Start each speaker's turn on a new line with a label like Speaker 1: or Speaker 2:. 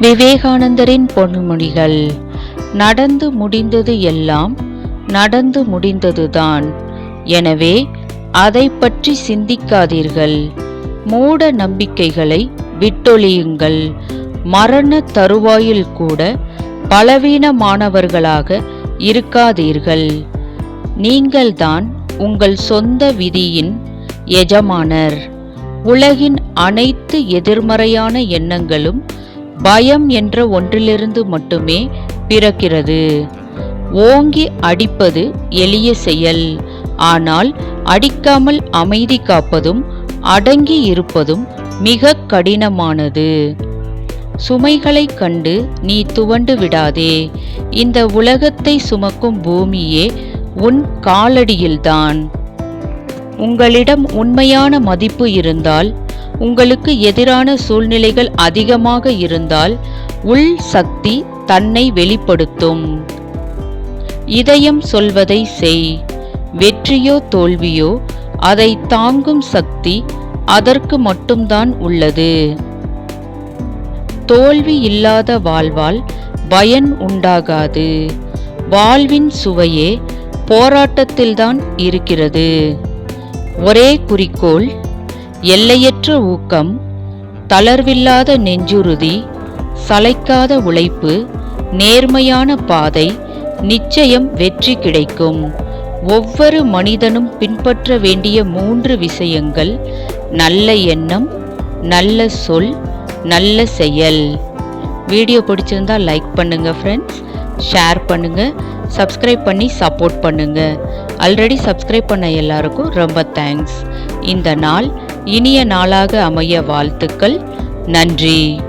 Speaker 1: விவேகானந்தரின் பொன்மொழிகள் நடந்து முடிந்தது எல்லாம் நடந்து முடிந்ததுதான். எனவே அதை பற்றி சிந்திக்காதீர்கள். மூட நம்பிக்கைகளை விட்டொழியுங்கள். மரண தருவாயில் கூட பலவீனமானவர்களாக இருக்காதீர்கள். நீங்கள்தான் உங்கள் சொந்த விதியின் எஜமானர். உலகின் அனைத்து எதிர்மறையான எண்ணங்களும் பயம் என்ற ஒன்றிலிருந்து மட்டுமே பிறக்கிறது. ஓங்கி அடிப்பது எளிய செயல். ஆனால் அடிக்காமல் அமைதி காப்பதும் அடங்கி இருப்பதும் மிக கடினமானது. சுமைகளைக் கண்டு நீ துவண்டு விடாதே. இந்த உலகத்தை சுமக்கும் பூமியே உன் காலடியில்தான். உங்களிடம் உண்மையான மதிப்பு இருந்தால் உங்களுக்கு எதிரான சூழ்நிலைகள் அதிகமாக இருந்தால் உள் சக்தி தன்னை வெளிப்படுத்தும். இதயம் சொல்வதை செய். வெற்றியோ தோல்வியோ அதை தாங்கும் சக்தி அதற்கு மட்டும்தான் உள்ளது. தோல்வி இல்லாத வாழ்வால் பயன் உண்டாகாது. வாழ்வின் சுவையே போராட்டத்தில்தான் இருக்கிறது. ஒரே குறிக்கோள் எல்லையற்ற ஊக்கம் தளர்வில்லாத நெஞ்சுறுதி சளைக்காத உழைப்பு நேர்மையான பாதை நிச்சயம் வெற்றி கிடைக்கும். ஒவ்வொரு மனிதனும் பின்பற்ற வேண்டிய மூன்று விஷயங்கள் நல்ல எண்ணம் நல்ல சொல் நல்ல செயல். வீடியோ பிடிச்சிருந்தா லைக் பண்ணுங்கள் ஃப்ரெண்ட்ஸ் ஷேர் பண்ணுங்கள் சப்ஸ்கிரைப் பண்ணி சப்போர்ட் பண்ணுங்கள் ஆல்ரெடி சப்ஸ்கிரைப் பண்ண எல்லாருக்கும் ரொம்ப தேங்க்ஸ் இந்த நாள் இனிய நாளாக அமைய வாழ்த்துக்கள். நன்றி.